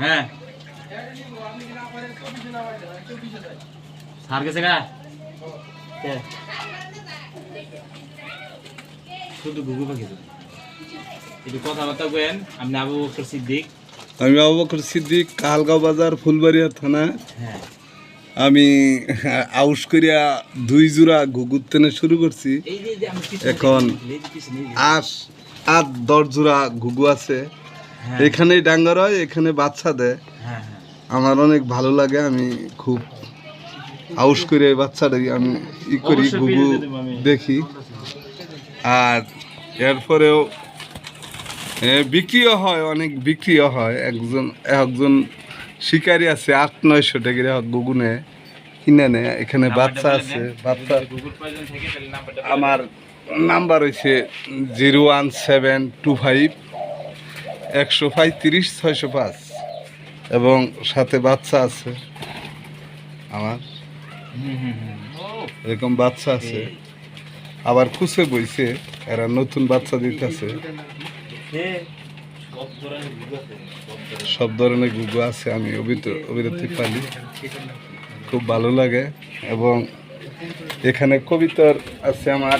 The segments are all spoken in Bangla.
হ্যাঁ। সার গেছে গা? শুধু গুগু পাখি একটু কথাবার্তা কেন আপনি আবু বকর সিদ্দিক। আমি আবু বকর সিদ্দিক কালগাঁও বাজার ফুলবাড়িয়া থানা। হ্যাঁ। আমি আউস করিয়া দুই জোড়া ঘুঘুর তেনে শুরু করছি। এখন। আট আট দশ জোড়া ঘুঘু আছে। হ্যাঁ, এখানেই ডাঙ্গার হয় এখানে বাচ্চা দেয়। হ্যাঁ হ্যাঁ। আমার অনেক ভালো লাগে আমি খুব আউস করে বাচ্চাটাকে আমি ই করি ঘুঘু। দেখি। আর এরপরেও বিক্রিও হয় অনেক বিক্রিও হয়। একজন একজন শিকারি আছে আট নয়শো টাকা গুগু নেয় কিনে নেয়। এখানে বাচ্চা আছে বাচ্চা। আমার নাম্বার হয়েছে zero one seven two five একশো পঁয়ত্রিশ, ছয়শো পাঁচ। এবং সাথে বাচ্চা আছে আমার। এরকম বাচ্চা আছে। আবার খুশে বইছে, এরা নতুন বাচ্চা দিতেছে। সব ধরনের গুগু আছে, আমি অভিরতি পালি। খুব ভালো লাগে। এবং এখানে কবিতার আছে আমার।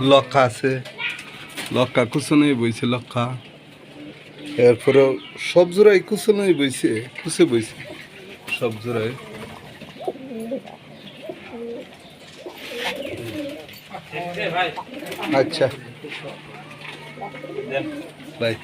লক্ষা আছে। লক্ষা কুসনেই বইছে লক্ষা এরপরেও সব জোড়াই কুসনেই বইছে কুসে বইছে। সব জোড়াই। আচ্ছা। বাই।